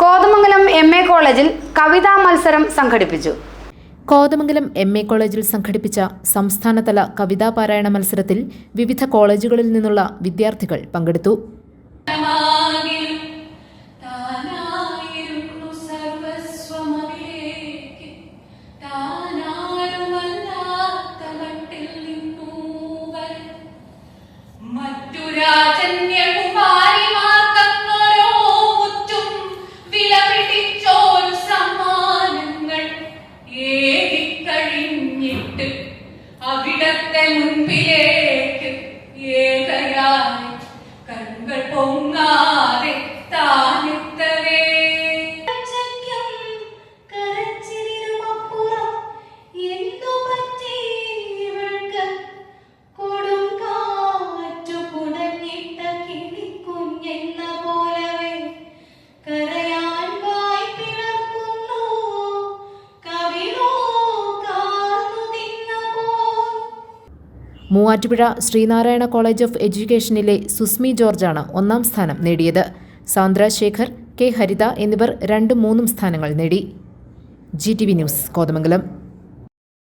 Kothamangalam M A കോളേജിൽ കവിതാ മത്സരം സംഘടിപ്പിച്ചു. കോതമംഗലം എം എ കോളേജിൽ സംഘടിപ്പിച്ച സംസ്ഥാനതല കവിതാ പാരായണ മത്സരത്തിൽ വിവിധ കോളേജുകളിൽ നിന്നുള്ള വിദ്യാർത്ഥികൾ പങ്കെടുത്തു. താനാകിലും ഏകിക്കഴിഞ്ഞിട്ട് അവിടത്തെ മുൻപിലേക്ക് ഏകയായി കണ്ണുകൾ പൊങ്ങാതെ മൂവാറ്റുപുഴ ശ്രീനാരായണ കോളേജ് ഓഫ് എഡ്യൂക്കേഷനിലെ സുസ്മി ജോർജാണ് ഒന്നാം സ്ഥാനം നേടിയത്. സാന്ദ്ര ശേഖർ കെ ഹരിത എന്നിവർ രണ്ടും മൂന്നും സ്ഥാനങ്ങൾ നേടി. G T V news Kothamangalam.